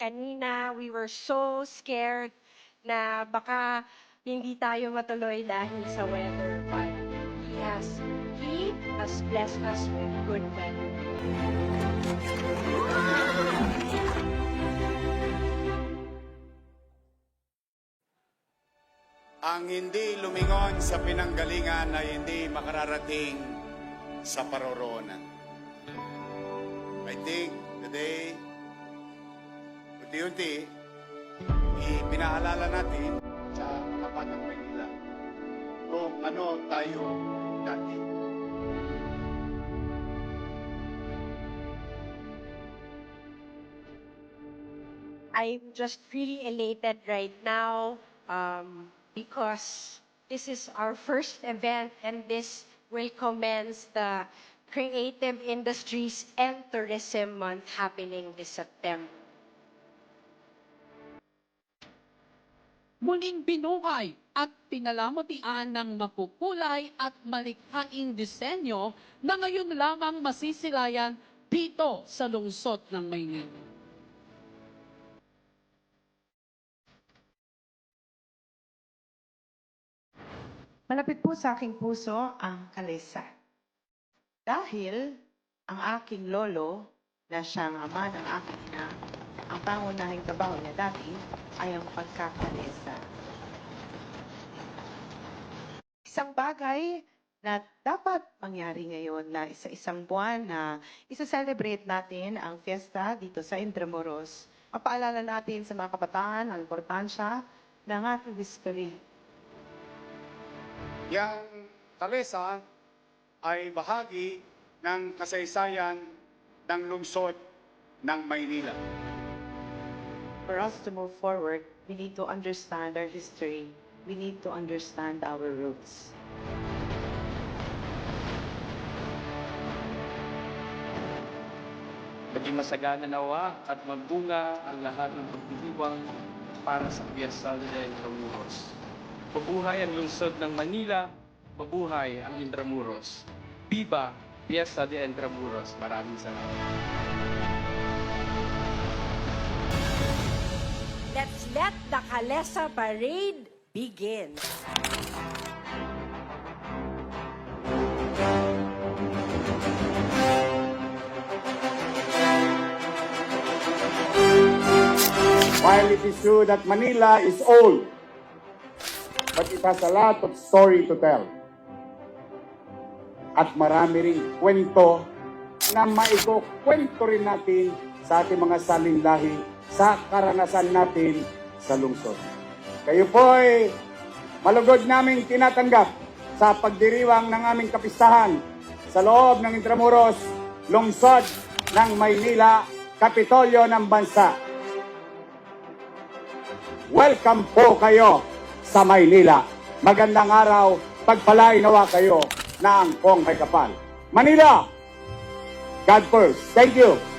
kanina we were so scared na baka hindi tayo matuloy dahil sa weather. But He has, He has blessed us with good weather. Ang hindi lumingon sa pinanggalingan ay hindi makararating sa paroroonan. I think today, unti-unti, natin sa Manila kung ano tayo dati. I'm just really elated right now um, because this is our first event and this will commence the Creative Industries and Tourism Month happening this September. Muling binuhay at pinalamutian ng makukulay at malikhaing disenyo na ngayon lamang masisilayan dito sa lungsod ng Maynila. Malapit po sa aking puso ang kalesa. Dahil ang aking lolo, na siyang ama ng aking ina, ang pangunahing trabaho niya dati ay ang pagkakalesa. Isang bagay na dapat mangyari ngayon na isa isang buwan na isa-celebrate natin ang fiesta dito sa Intramuros. Mapaalala natin sa mga kabataan ang importansya ng ating history. Yang kalesa ay bahagi ng kasaysayan ng lungsod ng Maynila. For us to move forward, we need to understand our history. We need to understand our roots. Maging masagana nawa at magbunga ang lahat ng pagdiriwang para sa Fiesta de Intramuros. Mabuhay ang lungsod ng Manila, mabuhay ang Intramuros. Viva Fiesta de Intramuros. Maraming salamat. Let's let the Kalesa Parade begin. While it is true that Manila is old, but it has a lot of story to tell. At marami ring kwento na maikukwento rin natin sa ating mga salinlahi sa karanasan natin sa lungsod. Kayo po'y malugod naming tinatanggap sa pagdiriwang ng aming kapistahan sa loob ng Intramuros, lungsod ng Maynila, Kapitolyo ng Bansa. Welcome po kayo sa Maynila. Magandang araw, pagpalay nawa kayo ng kong may kapal. Manila, God first. Thank you.